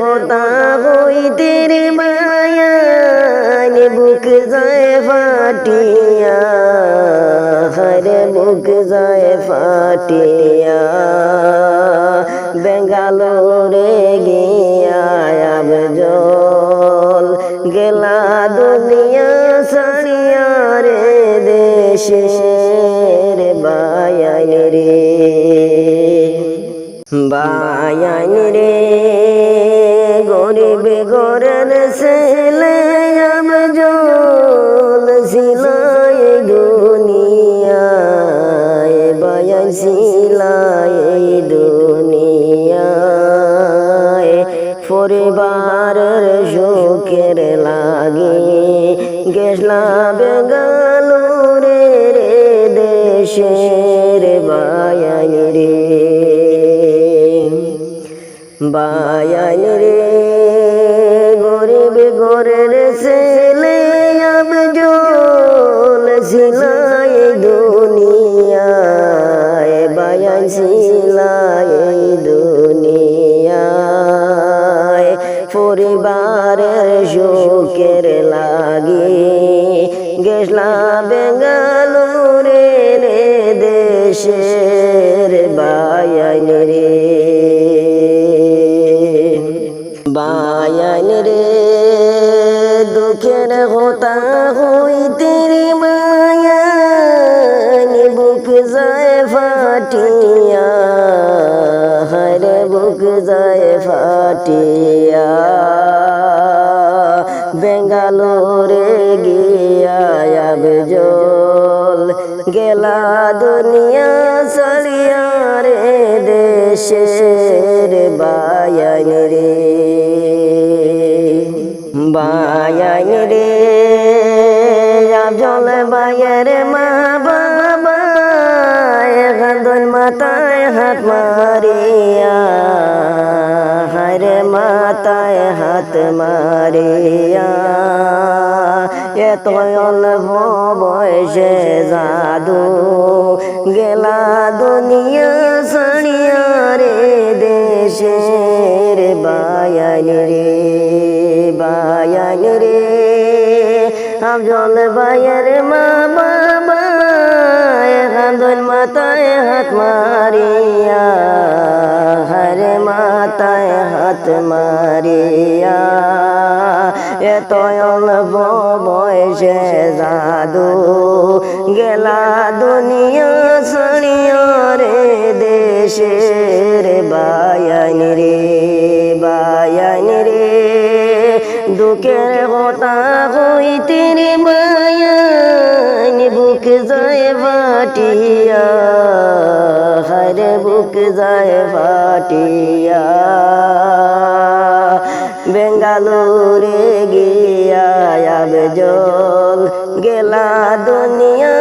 হতা হইতে রে মায়ান বুক যায় ফাটিয়া হরে বুক যায় ফাটিয়া, বেঙ্গালোরে গিয়া জল গেলা দুনিয়া সারিয়া রে দেশের বায়ান রে। বায়ান রে গরিব গরের ছেলে আম জল সিলাই দুনিয়ায় বায়ান সিলাই দুনিয়ায়। পরিবারের সুখের লাগে গেছলা বেঙ্গালোরে বায়ান রে, গরিব গরের ছেলে আম জল সিলাই দুনিয়ায়, বায়ান সিলাই দুনিয়ায়। পরিবারের সুখের লাগে গেছলা বেঙ্গালোরে দেশের বায়ান রে। বায়ান রে দুঃখের হতা হইতে রে মায়ান বুক যায় ফাটিয়া, হরে বুক যায় ফাটিয়া। বেঙ্গালোরে গিয়া জল গেলা দুনিয়া চলিয়া রে দেশের বায়ান রে। বায়ান রে জল বায়ের মা বাবা গান্দন মাথায় হাত মারিয়া, হরে মাথায় হাত মারিয়া। এত অল্প বয়সে জাদু গেলা দুনিয়া সানিয়া রে, দেশের বায়ান রে। আফজল বায়ের মা বাবা কান্দন মাথায় হাত মারিয়া, হরে মাথায় হাত মারিয়া। এত অল্প বয়সে জাদু, গেলা দুনিয়া সানিয়া রে দেশের বায়ান দুঃখের কথা হইতে রে মায়ান বুক যায় ফাটিয়া হরে বুক যায় ফাটিয়া বেঙ্গালোরে গিয়া জল গেলা দুনিয়া